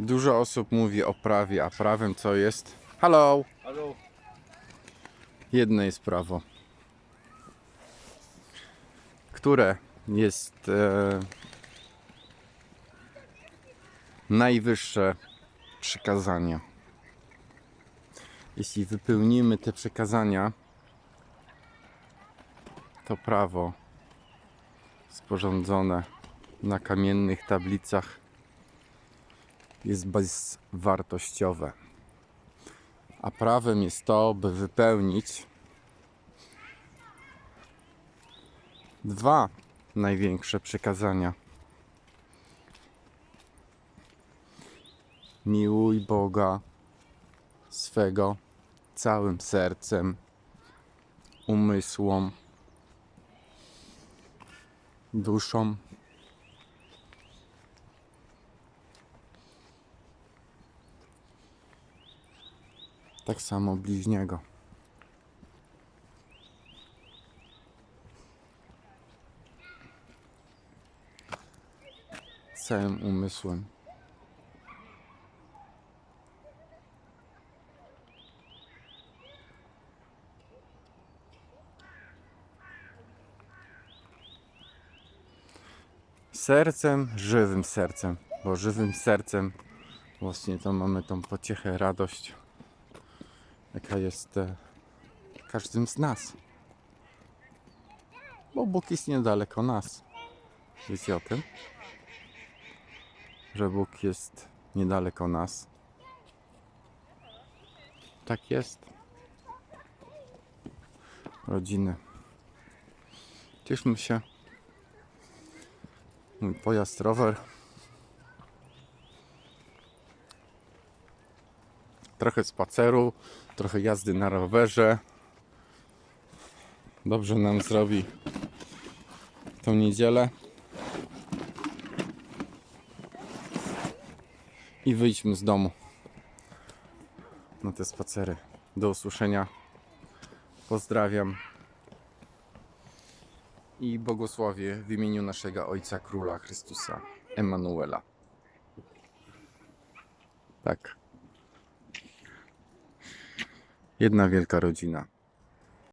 Dużo osób mówi o prawie, a prawem co jest? Halo. Jedno jest prawo, które jest e, najwyższe przykazanie. Jeśli wypełnimy te przykazania, to prawo sporządzone na kamiennych tablicach jest bezwartościowe. A prawem jest to, by wypełnić dwa największe przykazania. Miłuj Boga swego całym sercem, umysłom, duszą. Tak samo bliźniego. Całym umysłem. Sercem, żywym sercem, bo żywym sercem właśnie to mamy tą pociechę, radość, jaka jest e, każdym z nas. Bo Bóg jest niedaleko nas. Wiecie o tym? Że Bóg jest niedaleko nas. Tak jest. Rodziny. Cieszmy się. Mój pojazd rower. Trochę spaceru, trochę jazdy na rowerze. Dobrze nam zrobi tą niedzielę. I wyjdźmy z domu na te spacery. Do usłyszenia. Pozdrawiam. I błogosławię w imieniu naszego Ojca Króla Chrystusa, Emanuela. Tak. Jedna wielka rodzina.